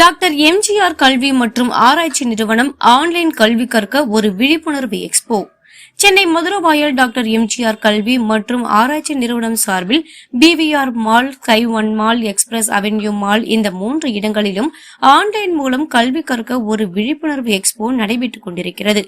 Doctor MGR கல்வி மற்றும் ஆராய்ச்சி நிறுவனம் ஆன்லைன் கல்வி கற்க ஒரு விழிப்புணர்வு எக்ஸ்போ. சென்னை மதுரவாயல் டாக்டர் எம்ஜிஆர் கல்வி மற்றும் ஆராய்ச்சி நிறுவனம் சார்பில் PVR mall Sky One mall Express Avenue mall இந்த மூன்று இடங்களிலும் ஆன்லைன் மூலம் கல்வி கற்க ஒரு விழிப்புணர்வு எக்ஸ்போ நடைபெற்றுக் கொண்டிருக்கிறது.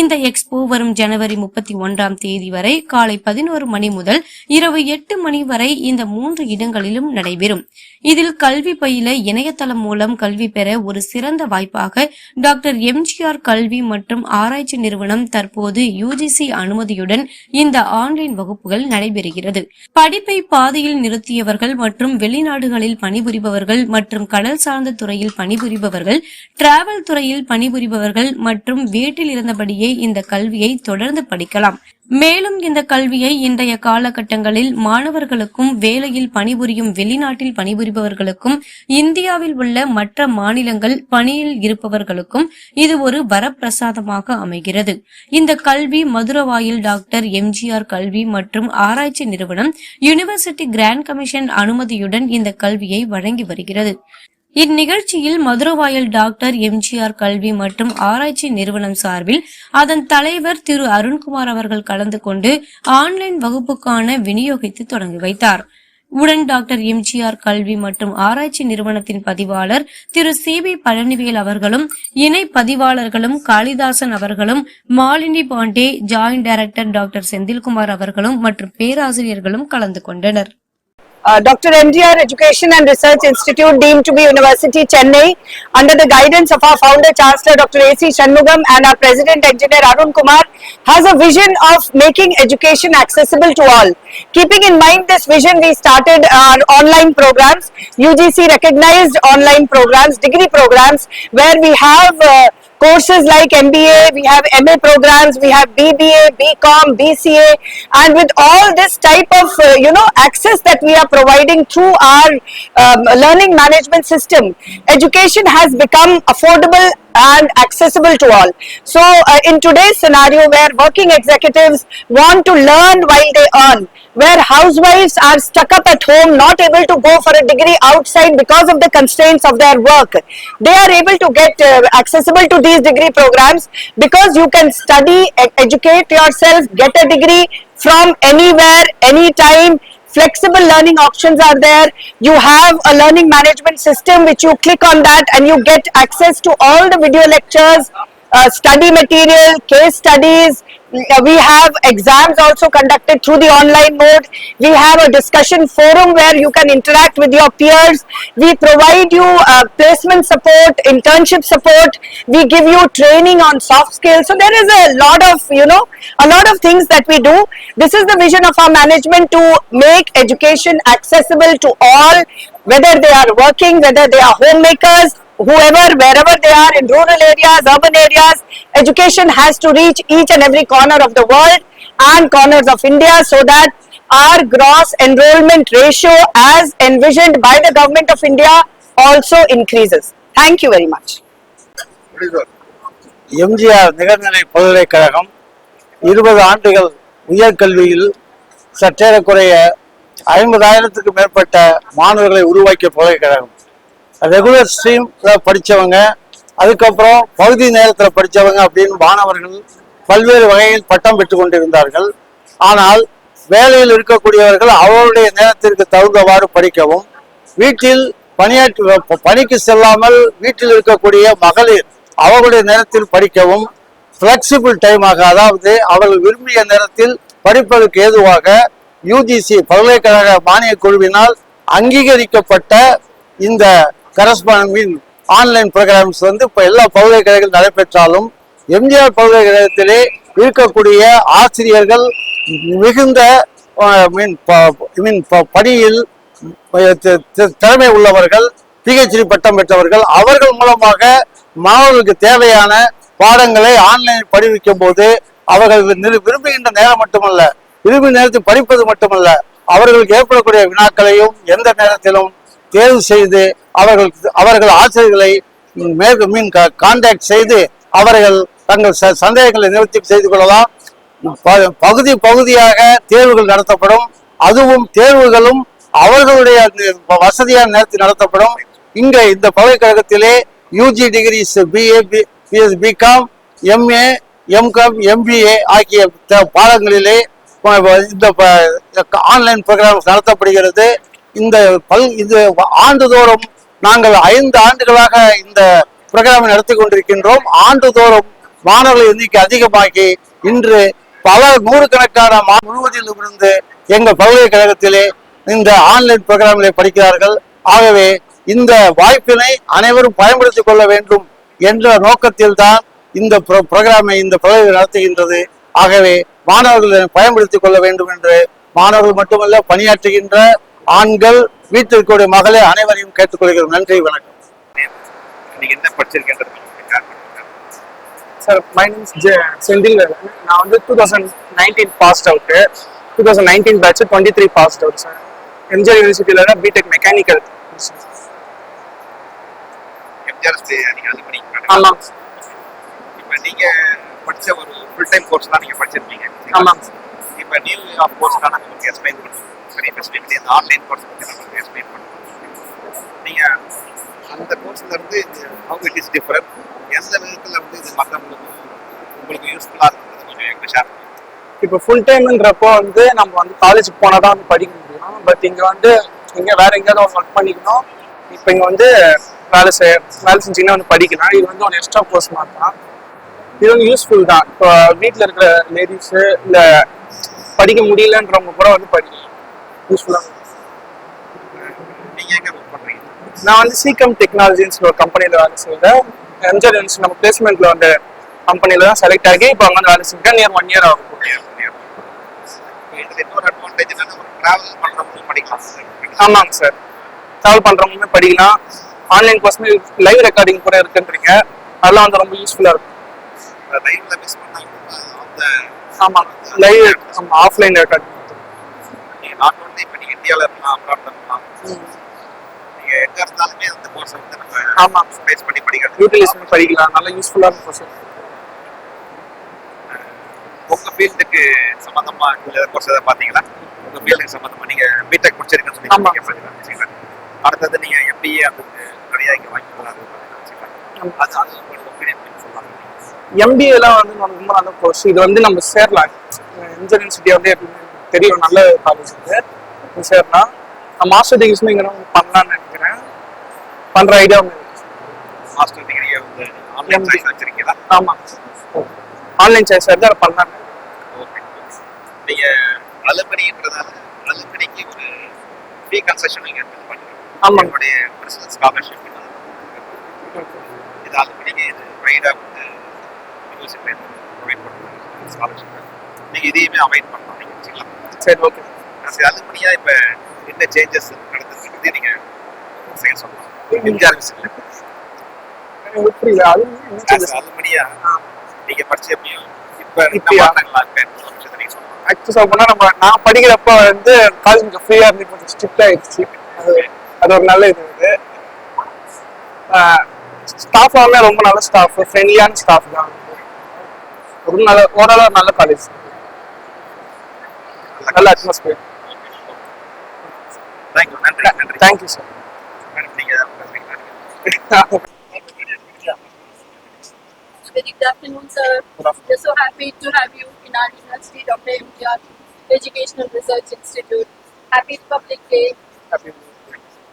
இந்த எக்ஸ்போ வரும் ஜனவரி முப்பத்தி ஒன்றாம் தேதி வரை காலை பதினோரு மணி முதல் இரவு எட்டு மணி வரை இந்த மூன்று இடங்களிலும் நடைபெறும். இதில் கல்வி பயில இணையதளம் மூலம் கல்வி பெற ஒரு சிறந்த வாய்ப்பாக டாக்டர் எம்ஜிஆர் கல்வி மற்றும் ஆராய்ச்சி நிறுவனம் தற்போது யுஜிசி அனுமதியுடன் இந்த ஆன்லைன் வகுப்புகள் நடைபெறுகிறது. படிப்பை பாதியில் நிறுத்தியவர்கள் மற்றும் வெளிநாடுகளில் பணிபுரிபவர்கள் மற்றும் கடல் சார்ந்த துறையில் பணிபுரிபவர்கள் டிராவல் துறையில் பணிபுரிபவர்கள் மற்றும் வீட்டில் இருந்தபடியே இந்த கல்வியை தொடர்ந்து படிக்கலாம். மேலும் இந்த கல்வியை இன்றைய காலகட்டங்களில் மாணவர்களுக்கும் வேலையில் பணிபுரியும் வெளிநாட்டில் பணிபுரிபவர்களுக்கும் இந்தியாவில் உள்ள மற்ற மாநிலங்கள் பணியில் இருப்பவர்களுக்கும் இது ஒரு வரப்பிரசாதமாக அமைகிறது. இந்த கல்வி மதுரவாயில் டாக்டர் எம்ஜிஆர் கல்வி மற்றும் ஆராய்ச்சி நிறுவனம் யுனிவர்சிட்டி கிராண்ட் கமிஷன் அனுமதியுடன் இந்த கல்வியை வழங்கி வருகிறது. இந்நிகழ்ச்சியில் மதுரவாயல் டாக்டர் எம்ஜிஆர் கல்வி மற்றும் ஆராய்ச்சி நிறுவனம் சார்பில் அதன் தலைவர் திரு அருண்குமார் அவர்கள் கலந்து கொண்டு ஆன்லைன் வகுப்புக்கான விநியோகித்து தொடங்கி வைத்தார். உடன் டாக்டர் எம்ஜிஆர் கல்வி மற்றும் ஆராய்ச்சி நிறுவனத்தின் பதிவாளர் திரு சி பி பழனிவேல் அவர்களும் இணை பதிவாளர்களும் காளிதாசன் அவர்களும் Malini Pandey joint director doctor Senthilkumar அவர்களும் மற்றும் பேராசிரியர்களும் கலந்து கொண்டனர். Uh, Dr. MGR Education and Research Institute deemed to be University Chennai under the guidance of our founder Chancellor Dr. A.C. Shanmugam and our President Engineer Arun Kumar has a vision of making education accessible to all. Keeping in mind this vision, we started our online programs, UGC recognized online programs, degree programs where we have uh, courses like MBA, we have MA programs, we have BBA, BCom, BCA, and with all this type of uh, you know access that we are providing through our um, learning management system, education has become affordable and accessible to all. So, uh, in today's scenario where working executives want to learn while they earn, where housewives are stuck up at home, not able to go for a degree outside because of the constraints of their work, they are able to get uh, accessible to these degree programs because you can study, educate yourself, get a degree from anywhere, anytime, flexible learning options are there. You have a learning management system which you click on that and you get access to all the video lectures uh, study material case studies we have exams also conducted through the online mode. We have a discussion forum where you can interact with your peers. We provide you uh, placement support internship support. We give you training on soft skills. So there is a lot of you know a lot of things that we do. This is the vision of our management to make education accessible to all whether they are working whether they are homemakers whoever wherever they are in rural areas urban areas education has to reach each and every corner of the world and corners of india so that our gross enrollment ratio as envisioned by the government of india also increases thank you very much MGR நிகர்நிலை பல்கலைக்கழகம் இருபது ஆண்டுகள் உயர்கல்வியில் சற்றேறக்குறைய ஐம்பதாயிரத்துக்கு மேற்பட்ட மாணவர்களை உருவாக்கிய பல்கலைக்கழகம் regular ஸ்ட்ரீமில் படித்தவங்க அதுக்கப்புறம் பகுதி நேரத்தில் படித்தவங்க அப்படின்னு மாணவர்கள் பல்வேறு வகையில் பட்டம் பெற்று கொண்டிருந்தார்கள். ஆனால் வேலையில் இருக்கக்கூடியவர்கள் அவருடைய நேரத்திற்கு தகுந்தவாறு படிக்கவும் வீட்டில் பணியாற்று பணிக்கு செல்லாமல் வீட்டில் இருக்கக்கூடிய மகளிர் அவர்களுடைய நேரத்தில் படிக்கவும் ஃப்ளெக்சிபிள் டைமாக அதாவது அவர்கள் விரும்பிய நேரத்தில் படிப்பதற்கு ஏதுவாக யுஜிசி பல்கலைக்கழக மானிய குழுவினால் அங்கீகரிக்கப்பட்ட இந்த கரஸ்பாண்ட் மீன் ஆன்லைன் ப்ரோக்ராம்ஸ் வந்து இப்போ எல்லா பல்கலைக்கழகங்கள் நடைபெற்றாலும் எம்ஜிஆர் பல்கலைக்கழகத்திலே இருக்கக்கூடிய ஆசிரியர்கள் மிகுந்த மீன் மீன் பணியில் திறமை உள்ளவர்கள் பிஹெச்டி பட்டம் பெற்றவர்கள் அவர்கள் மூலமாக மாணவர்களுக்கு தேவையான பாடங்களை ஆன்லைனில் படிவிக்கும் போது அவர்கள் விரும்புகின்ற நேரம் மட்டுமல்ல விரும்பி நேரத்தில் படிப்பது மட்டுமல்ல அவர்களுக்கு ஏற்படக்கூடிய வினாக்களையும் எந்த நேரத்திலும் தேர்வு செய்து அவர்கள் அவர்கள் ஆசிரியர்களை மேற்கு மீன் கான்டாக்ட் செய்து அவர்கள் தங்கள் ச- சந்தேகங்களை நிவர்த்தி செய்து கொள்ளலாம். ப- பகுதி பகுதியாக தேர்வுகள் நடத்தப்படும். அதுவும் தேர்வுகளும் அவர்களுடைய வசதியான நேரத்தில் நடத்தப்படும். இங்கே இந்த பல்கலைக்கழகத்திலே UG degrees BA BS BCom MA MCom MBA ஆகிய பாடங்களிலே ப- இந்த ஆன்லைன் ப்ரோக்ராம் நடத்தப்படுகிறது. இந்த பல் இது ஆண்டுதோறும் நாங்கள் ஐந்து ஆண்டுகளாக இந்த ப்ரோக்ராமை நடத்தி கொண்டிருக்கின்றோம். ஆண்டுதோறும் மாணவர்கள் எண்ணிக்கை அதிகமாகி இன்று பல நூறுக்கணக்கான மா முழுவதிலும் இருந்து எங்கள் பல்கலைக்கழகத்திலே இந்த ஆன்லைன் புரோகிராமிலே படிக்கிறார்கள். ஆகவே இந்த வாய்ப்பினை அனைவரும் பயன்படுத்திக் கொள்ள வேண்டும் என்ற நோக்கத்தில் தான் இந்த ப்ரோ- ப்ரோக்ராமை இந்த பல்கலை நடத்துகின்றது. ஆகவே மாணவர்கள் பயன்படுத்திக் கொள்ள வேண்டும் என்று மாணவர்கள் மட்டுமல்ல பணியாற்றுகின்ற ஆண்கள் வீட்டில் இருக்கக்கூடிய மகளே அனைவரையும் கேட்டுக்கொள்கிறோம். நன்றி வணக்கம். நீங்க என்ன படிச்சிருக்கேன்றது சார் மை நேம் செந்தில் நான் வந்து two thousand nineteen passed out two thousand nineteen batch twenty three passed out sir MGR யூனிவர்சிட்டியில் பிடெக் மெக்கானிக்கல் ஆமாம். இப்ப நீங்க படிச்ச ஒரு ஃபுல் டைம் கோர்ஸ் தான் நீங்க படிச்சிருப்பீங்க ஆமாம். இப்ப நியூ ஆஃப் கோர்ஸ் தான் உங்களுக்கு எக்ஸ்பிளைன் பண்ணுவோம் எப்படி அந்த ஆன்லைன் கோர்ஸ் பற்றி நம்ம எக்ஸ்பிளைன் பண்ணுவோம் நீங்கள் அந்த கோர்ஸில் இருந்து ஹவு இட் இஸ் டிஃப்ரெண்ட் எந்த விதத்தில் வந்து இது மற்றவங்களுக்கும் உங்களுக்கு யூஸ்ஃபுல்லாக இருக்கிறது கொஞ்சம் எங்களுக்கு ஷேர் இப்போ ஃபுல் டைம்ன்றப்போ வந்து நம்ம வந்து காலேஜ் போனால் தான் வந்து படிக்க முடியும். பட் இங்கே வந்து இங்கே வேற எங்கேயாவது ஒர்க் பண்ணிக்கணும். இப்போ இங்கே வந்து வேலை செய்ய வேலை செஞ்சீங்கன்னா வந்து படிக்கலாம். இது வந்து ஒரு எக்ஸ்ட்ரா கோர்ஸ் மாதிரி தான் இது வந்து யூஸ்ஃபுல் தான். இப்போ வீட்டில் இருக்கிற லேடிஸு இல்லை படிக்க முடியலன்றவங்க கூட வந்து படிக்கலாம். யூஸ்ஃபுல்லாக நீங்க எங்க ஒர்க் பண்றீங்க நான் வந்து சீக்கம் டெக்னாலஜின்னு ஒரு கம்பெனியில் வேலை செய்கிறேன் எம்ஜிஆர் நம்ம பிளேஸ்மெண்ட்டில் வந்து கம்பெனியில் தான் செலக்ட் ஆகி இப்போ அங்கே வேலை செஞ்சேன் நியர் ஒன் இயர் ஆகும். ஆமாங்க சார் ட்ராவல் பண்ணுறவங்களுமே படிக்கலாம். ஆன்லைன் கோர்ஸ்மே லைவ் ரெக்கார்டிங் கூட இருக்குன்றீங்க. அதெல்லாம் வந்து ரொம்ப யூஸ்ஃபுல்லாக இருக்கும். ஆமாம் லைவ் ஆஃப்லைன் ரெக்கார்டிங் நீங்க நாட் ஒன்லி இப்போ நீங்க இந்தியாவில் இருக்கலாம் அப்ராட்ல இருக்கலாம் நீங்க எங்க இருந்தாலுமே அந்த கோர்ஸை வந்து நம்ம பண்ணி படிக்கிறது யூட்டிலைஸ் பண்ணி படிக்கலாம். நல்லா யூஸ்ஃபுல்லாக இருக்கும் சார் உங்க ஃபீல்டுக்கு சம்பந்தமா இந்த கோர்ஸ் எதாவது பாத்தீங்களா உங்க ஃபீல்டுக்கு சம்பந்தமா நீங்க பிடெக் முடிச்சிருக்கீங்கன்னு சொல்லி ஆமா. அடுத்தது நீங்க எம்பிஏ அந்த நிறைய இங்க வாங்கிக்கலாம் அது. ஆமா. அது உங்களோட ஒப்பீனியன் சொல்லலாம் எம்பிஏலாம் வந்து ரொம்ப நல்ல கோர்ஸ் இது வந்து நம்ம சேரலாம். எம்ஜிஆர் யூனிவர்சிட்டி வந்து தெரியும். நல்ல காலேஜ் இது. சேரலாம் நான் மாஸ்டர் டிகிரிஸ்மே இங்கே பண்ணலாம்னு நினைக்கிறேன். பண்ணுற ஐடியா ஒன்று மாஸ்டர் டிகிரியை வந்து ஆன்லைன். சைஸ் வச்சிருக்கீங்களா? ஆமாம் ஆன்லைன் சாய்ஸ் எடுத்து அதை பண்ணலான்னு ஓகே நீங்க அலுமணின்றதால அலுமணிக்கு ஒரு ஃப்ரீ கன்செஷன் நீங்க இது பண்ணுங்க ஆமாங்க. உங்களுடைய பர்சனல் ஸ்காலர்ஷிப் இது அலுமணிக்கு இது ரைடாக வந்து யூனிவர்சிட்டி ப்ரொவைட் பண்ணுறாங்க ஸ்காலர்ஷிப் நீங்க இதையுமே அவாய்ட் பண்ணலாம் நீங்க வச்சுக்கலாம் சரி ஓகே அது அலுமணியா இப்ப என்ன சேஞ்சஸ் நடந்திருக்கு? பத்தி நீங்க செயல் சொல்லலாம் எம்ஜிஆர் விசிட்ல புரியல அது? அலுமணியா நீங்க படிச்ச எப்படியும் இப்ப இப்பயா? மாற்றங்களா நீங்க சொல்லலாம் ஆக்சுவலி சொல்ல போனா நம்ம நான் படிக்கிறப்ப வந்து காலேஜ் கொஞ்சம் ஃப்ரீயா இருந்து கொஞ்சம் ஸ்ட்ரிக்ட் ஆயிடுச்சு அது அது ஒரு நல்ல இது இது ஸ்டாஃப் எல்லாமே ரொம்ப நல்ல ஸ்டாஃப் ஃப்ரெண்ட்லியான ஸ்டாஃப் தான். ஒரு நல்ல ஓரளவு நல்ல காலேஜ் நல்ல அட்மாஸ்பியர் தேங்க்யூ நன்றி நன்றி தேங்க்யூ சார் மேடம் நீங்க பேசுறீங்களா? Very good afternoon, sir. We're so happy to have you in our university, Dr. MGR Educational Research Institute. Happy Republic Day.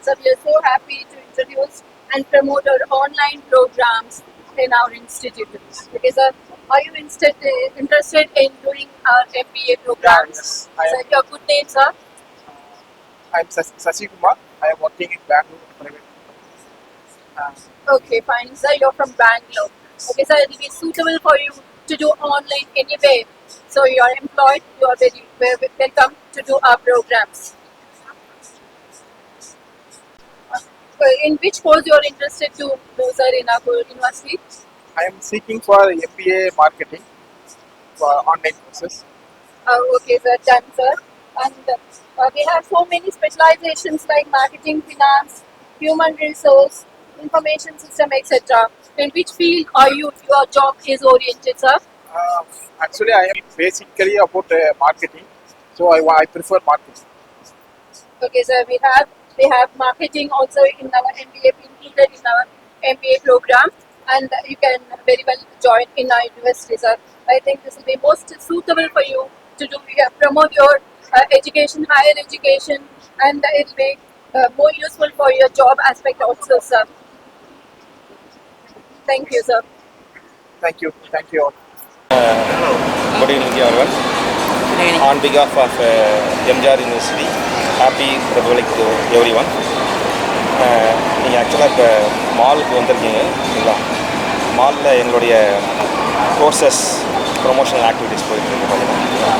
Sir, we are so happy to introduce and promote our online programs in our institute. Okay, sir, are you instead, interested in doing our MBA programs? yes, I sir, am. your good name, sir? I'm Sashi Kumar. I am working in Bangalore private. Okay, fine. Sir, you're from Bangalore. Okay, sir, it will be suitable for you to do online anyway. So you are employed, you are very, very welcome to do our programs. Uh, in which course you are interested to do, sir, in our university? I am seeking for MBA marketing for online courses. Uh, okay, sir, done, sir. And uh, we have so many specializations like marketing, finance, human resource, information system, etc. In which field are you? Your job is oriented, sir. Uh, actually, I am basically about uh, marketing, so I, I prefer marketing. Okay, sir. We have We have marketing also in our MBA included in our MBA program, and you can very well join in our university, sir. I think this will be most suitable for you to do uh, promote your education, higher education, and it uh, more useful for your job aspect also, sir. Thank you, sir. Thank you thank you Good evening, everyone. On behalf of uh, MJR University, happy Republic to everyone. நீங்கள் ஆக்சுவலாக இப்போ மாலுக்கு வந்திருக்கீங்க சரிங்களா மாலில் எங்களுடைய courses promotional activities போயிட்டுருக்கு பார்த்தீங்கன்னா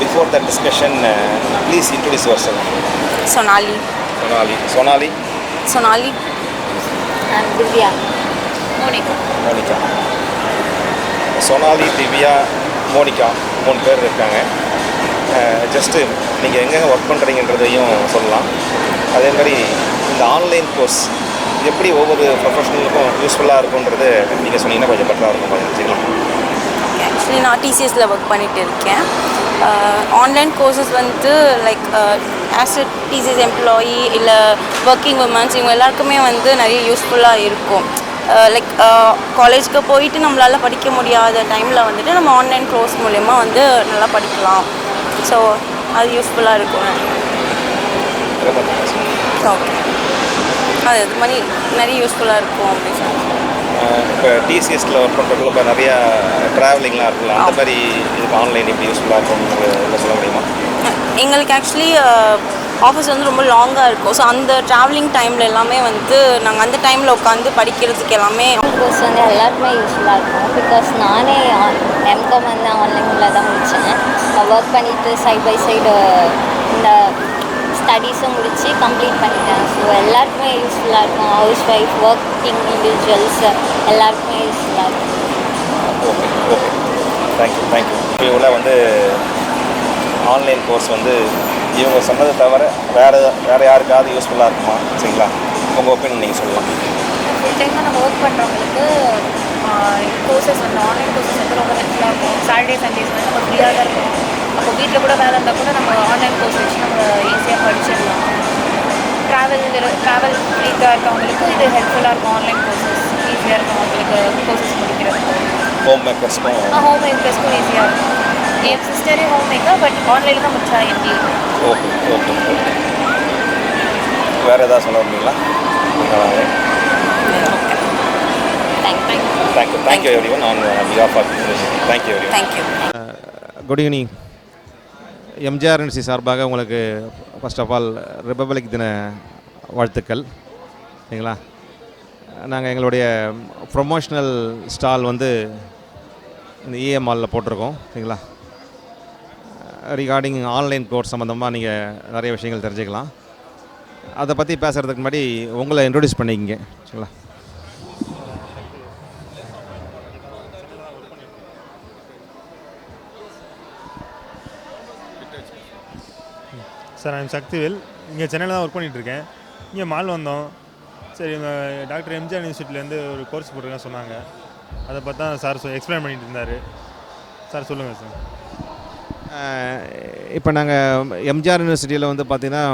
before the discussion please introduce yourself Sonali. Sonali Sonali Sonali. And Divya. Monica. Monica Sonali Divya Monica மூணு பேர் இருக்காங்க. ஜஸ்ட்டு நீங்கள் எங்கெங்கே ஒர்க் பண்ணுறீங்கன்றதையும் சொல்லலாம். அதே மாதிரி இந்த ஆன்லைன் கோர்ஸ் எப்படி ஒவ்வொரு ப்ரொஃபஷனலுக்கும் யூஸ்ஃபுல்லாக இருக்குன்றது நீங்கள் சொன்னீங்கன்னா கொஞ்சம் பெட்டராக இருக்கும் கொஞ்சம் வச்சுக்கலாம் ஆக்சுவலி நான் டிசிஎஸில் ஒர்க் பண்ணிட்டு இருக்கேன். ஆன்லைன் கோர்சஸ் வந்து like as a TCS employee இல்லை ஒர்க்கிங் உமன்ஸ் இவங்க எல்லாருக்குமே வந்து நிறைய யூஸ்ஃபுல்லாக இருக்கும். லைக் காலேஜ்க்கு போயிட்டு நம்மளால் படிக்க முடியாத டைமில் வந்துட்டு நம்ம ஆன்லைன் கோர்ஸ் மூலயமா வந்து நல்லா படிக்கலாம். ஸோ அது யூஸ்ஃபுல்லாக இருக்கும். ஓகே அது இது மாதிரி நிறைய யூஸ்ஃபுல்லாக இருக்கும் அப்படின்னு சொல்லி இப்போ டிசிஎஸில் ஒர்க் பண்ணுறதுல இப்போ நிறையா ட்ராவலிங்லாம் இருக்குல்ல அந்த மாதிரி இதுக்கு ஆன்லைன் எப்படி யூஸ்ஃபுல்லாக இருக்கும்னு சொல்ல முடியுமா? எங்களுக்கு ஆக்சுவலி ஆஃபீஸ் வந்து ரொம்ப லாங்காக இருக்கும். ஸோ அந்த ட்ராவலிங் டைமில் எல்லாமே வந்து நாங்கள் அந்த டைமில் உட்காந்து படிக்கிறதுக்கு எல்லாமே கோர்ஸ் வந்து எல்லாருக்குமே யூஸ்ஃபுல்லாக இருக்கும். பிகாஸ் நானே எம்காம் வந்து ஆன்லைனில் தான் முடித்தேன் ஒர்க் பண்ணிவிட்டு சைட் பை சைடு இந்த ஸ்டடீஸும் முடித்து கம்ப்ளீட் பண்ணிட்டேன். ஸோ எல்லாருக்குமே யூஸ்ஃபுல்லாக இருக்கும். ஹவுஸ் ஒய்ஃப் ஒர்க்கிங் இண்டிவிஜுவல்ஸ் எல்லாருக்குமே யூஸ்ஃபுல்லாக இருக்கும். ஓகே ஓகே தேங்க்யூ தேங்க்யூ இவ்வளோ வந்து ஆன்லைன் கோர்ஸ் வந்து இவங்க சொன்னதை தவிர வேறு வேறு யாருக்காவது யூஸ்ஃபுல்லாக இருக்குமா? சரிங்களா? உங்கள் ஒப்பீனியன் நீங்கள் சொல்லலாம் ஃபுல் டைமாக நம்ம ஒர்க் பண்ணுறவங்களுக்கு கோர்சஸ் வந்து ஆன்லைன் கோர்சஸ் வந்து ரொம்ப ஹெல்ப்ஃபுல்லாக இருக்கும். சாட்டர்டே சண்டேஸ் வந்து நம்ம ஃப்ரீயாக தான் இருக்கும் அப்போ வீட்டில் கூட வேலை இருந்தால் கூட நம்ம ஆன்லைன் கோர்ஸ் வச்சு நம்ம ஈஸியாக படிச்சிடலாம். ட்ராவல் ட்ராவல் ஃப்ரீக்காக இருக்கவங்களுக்கு இது ஹெல்ப்ஃபுல்லாக இருக்கும். ஆன்லைன் கோர்சஸ் ஈஸியாக இருக்கும் அவங்களுக்கு கோர்சஸ் முடிக்கிறதுக்கு. ஹோம் மேக்கர்ஸ்க்கும் ஹோம் மேக்கர்ஸ்க்கும் ஈஸியாக இருக்கும். என் சிஸ்டரே ஹோம் மேக்கர் பட் ஆன்லைனில் தான் முடிச்சா எப்படி ஓகே ஓகே ஓகே வேறு ஏதாவது சொல்ல முடியுங்களா thank you thank you everyone on behalf of university thank you every thank you good evening எம்ஜிஆர்என்சி சார்பாக உங்களுக்கு ஃபர்ஸ்ட் ஆஃப் ஆல் ரிப்பப்ளிக் தின வாழ்த்துக்கள். சரிங்களா? நாங்கள் எங்களுடைய ப்ரொமோஷ்னல் ஸ்டால் வந்து இந்த இஎம்ஆலில் போட்டிருக்கோம். சரிங்களா? ரிகார்டிங் ஆன்லைன் கோர்ஸ் சம்மந்தமாக நீங்கள் நிறைய விஷயங்கள் தெரிஞ்சுக்கலாம். அதை பற்றி பேசுகிறதுக்கு முன்னாடி உங்களை இன்ட்ரொடியூஸ் பண்ணிக்கிங்க. சரிங்களா? Sir I'm Sakthivel. இங்கே சென்னையில் தான் ஒர்க் பண்ணிகிட்ருக்கேன் இங்கே மால் வந்தோம். சரி இவங்க டாக்டர் எம்ஜிஆர் யூனிவர்சிட்டிலேருந்து ஒரு கோர்ஸ் போட்டிருக்கேன் சொன்னாங்க. அதை பார்த்தா சார் சொ எக்ஸ்பிளைன் பண்ணிட்டு இருந்தார். சார் சொல்லுங்கள் சார். இப்போ நாங்கள் எம்ஜிஆர் யூனிவர்சிட்டியில் வந்து பார்த்திங்கன்னா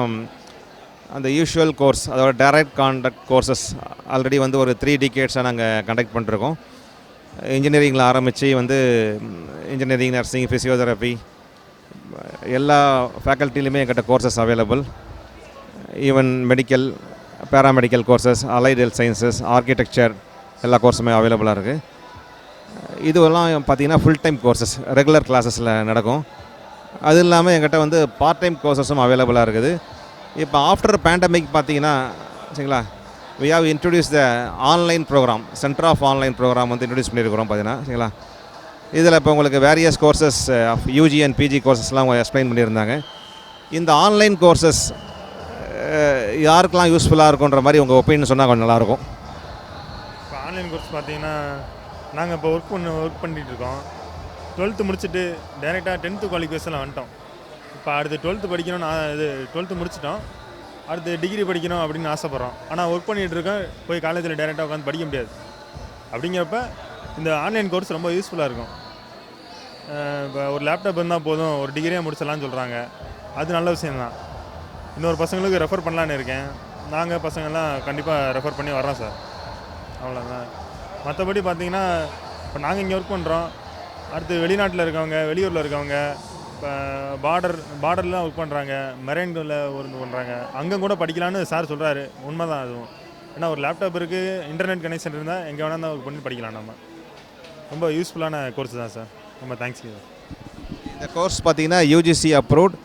அந்த யூஷுவல் கோர்ஸ் அதோட டைரக்ட் கான்டக்ட் கோர்சஸ் ஆல்ரெடி வந்து ஒரு த்ரீ டிகேட்ஸாக நாங்கள் கண்டக்ட் பண்ணிருக்கோம் இன்ஜினியரிங்கில் ஆரம்பித்து வந்து இன்ஜினியரிங் நர்சிங் ஃபிசியோதெரப்பி எல்லா ஃபேக்கல்ட்டிலையுமே எங்கிட்ட courses available even medical paramedical courses allied health sciences architecture எல்லா கோர்ஸுமே அவைலபிளாக இருக்குது இதுவெல்லாம் பார்த்தீங்கன்னா ஃபுல் டைம் கோர்சஸ் ரெகுலர் கிளாஸஸில் நடக்கும். அது இல்லாமல் எங்கிட்ட வந்து பார்ட் டைம் கோர்சஸும் அவைலபிளாக இருக்குது. இப்போ ஆஃப்டர் பேண்டமிக் பார்த்தீங்கன்னா சரிங்களா? We have introduce the online program center of online program வந்து இன்ட்ரடியூஸ் பண்ணியிருக்கிறோம் பார்த்தீங்கன்னா சரிங்களா? இதில் இப்போ உங்களுக்கு various courses of UG and PG கோர்சஸ்லாம் அவங்க எக்ஸ்பிளைன் பண்ணியிருந்தாங்க. இந்த ஆன்லைன் கோர்சஸ் uh, யாருக்கெல்லாம் யூஸ்ஃபுல்லாக இருக்குன்ற மாதிரி உங்கள் ஒப்பீனியன் சொன்னால் கொஞ்சம் நல்லாயிருக்கும். இப்போ ஆன்லைன் கோர்ஸ் பார்த்தீங்கன்னா நாங்கள் இப்போ ஒர்க் பண்ண ஒர்க் பண்ணிகிட்டு இருக்கோம் டுவெல்த்து முடிச்சுட்டு டைரெக்டாக டென்த்து குவாலிஃபிகேஷனில் வந்துட்டோம். இப்போ அடுத்து டுவெல்த்து படிக்கணும்னு நான் இது டுவெல்த்து முடிச்சிட்டோம். அடுத்து டிகிரி படிக்கணும் அப்படின்னு ஆசைப்பட்றோம். ஆனால் ஒர்க் பண்ணிகிட்டு இருக்கேன் போய் காலேஜில் டைரெக்டாக உட்காந்து படிக்க முடியாது. அப்படிங்கிறப்ப இந்த ஆன்லைன் கோர்ஸ் ரொம்ப யூஸ்ஃபுல்லாக இருக்கும். இப்போ ஒரு லேப்டாப் இருந்தால் போதும் ஒரு டிகிரியாக முடிச்சிடலான்னு சொல்கிறாங்க அது நல்ல விஷயம்தான். இன்னொரு பசங்களுக்கு ரெஃபர் பண்ணலான்னு இருக்கேன். நாங்கள் பசங்கள்லாம் கண்டிப்பாக ரெஃபர் பண்ணி வர்றோம் சார். அவ்வளோதான் மற்றபடி பார்த்தீங்கன்னா இப்போ நாங்கள் இங்கே ஒர்க் பண்ணுறோம் அடுத்து வெளிநாட்டில் இருக்கவங்க வெளியூரில் இருக்கவங்க இப்போ பார்டர் பார்டர்லாம் ஒர்க் பண்ணுறாங்க மெரைன்ல ஒர்க் பண்ணுறாங்க அங்கே கூட படிக்கலான்னு சார் சொல்கிறாரு உண்மை தான் அதுவும். ஏன்னா ஒரு லேப்டாப் இருக்குது இன்டர்நெட் கனெக்ஷன் இருந்தால் எங்கே வேணால் ஒர்க் பண்ணி படிக்கலாம் நம்ம. ரொம்ப யூஸ்ஃபுல்லான கோர்ஸ் தான் சார். ரொம்ப தேங்க்ஸ் சார் இந்த கோர்ஸ் பார்த்தீங்கன்னா UGC approved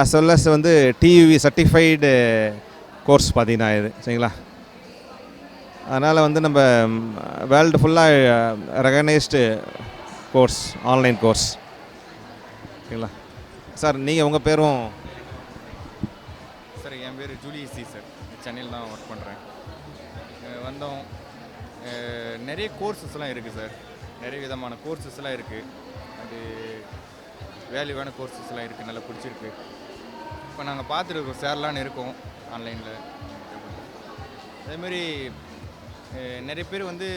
as well as வந்து டியூவி சர்டிஃபைடு கோர்ஸ் பார்த்தீங்கன்னா இது சரிங்களா? அதனால் வந்து நம்ம வேர்ல்டு ஃபுல்லாக ரெகனைஸ்டு கோர்ஸ் ஆன்லைன் கோர்ஸ் சரிங்களா? சார் நீங்கள் உங்கள் பேரும்? சார் என் பேர் ஜூலி சி சார் சென்னையில் தான் ஒர்க் பண்ணுறேன் வந்தோம். நிறைய கோர்சஸ்லாம் இருக்குது சார் நிறைய விதமான கோர்சஸ்லாம் இருக்குது அது வேல்யூவான கோர்சஸ்லாம் இருக்குது நல்லா பிடிச்சிருக்கு. இப்போ நாங்கள் பார்த்துருக்கோம் சேரலான்னு இருக்கோம் ஆன்லைனில். அதேமாரி நிறைய பேர் வந்து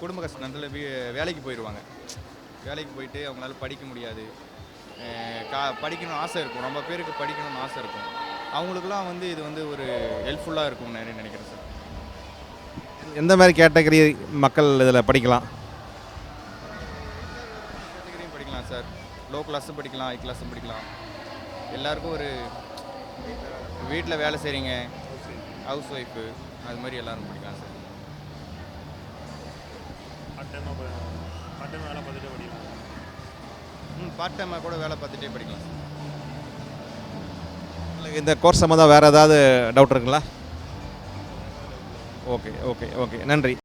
குடும்ப கஷ்டத்தில் வேலைக்கு போயிடுவாங்க வேலைக்கு போயிட்டு அவங்களால படிக்க முடியாது. கா படிக்கணும்னு ஆசை இருக்கும். ரொம்ப பேருக்கு படிக்கணும்னு ஆசை இருக்கும். அவங்களுக்குலாம் வந்து இது வந்து ஒரு ஹெல்ப்ஃபுல்லாக இருக்கும் நிறைய நினைக்கிறேன் சார். எந்த மாதிரி கேட்டகரி மக்கள் இதில் படிக்கலாம்? சார். லோ கிளாஸும் படிக்கலாம் ஹை கிளாஸும் படிக்கலாம். எல்லாருக்கும் ஒரு வீட்டில் வேலை செய்கிறீங்க ஹவுஸ் ஒய்ஃபு அது மாதிரி எல்லாரும் படிக்கலாம் சார். பார்ட் டைமாக பார்ட் டைம் வேலை பார்த்துட்டே படிக்கலாம். ம் பார்ட் டைமாக கூட வேலை பார்த்துட்டே படிக்கலாம் உங்களுக்கு இந்த கோர்ஸ் சம்மந்தம் வேறு ஏதாவது டவுட் இருக்குங்களா? ஓகே ஓகே ஓகே நன்றி.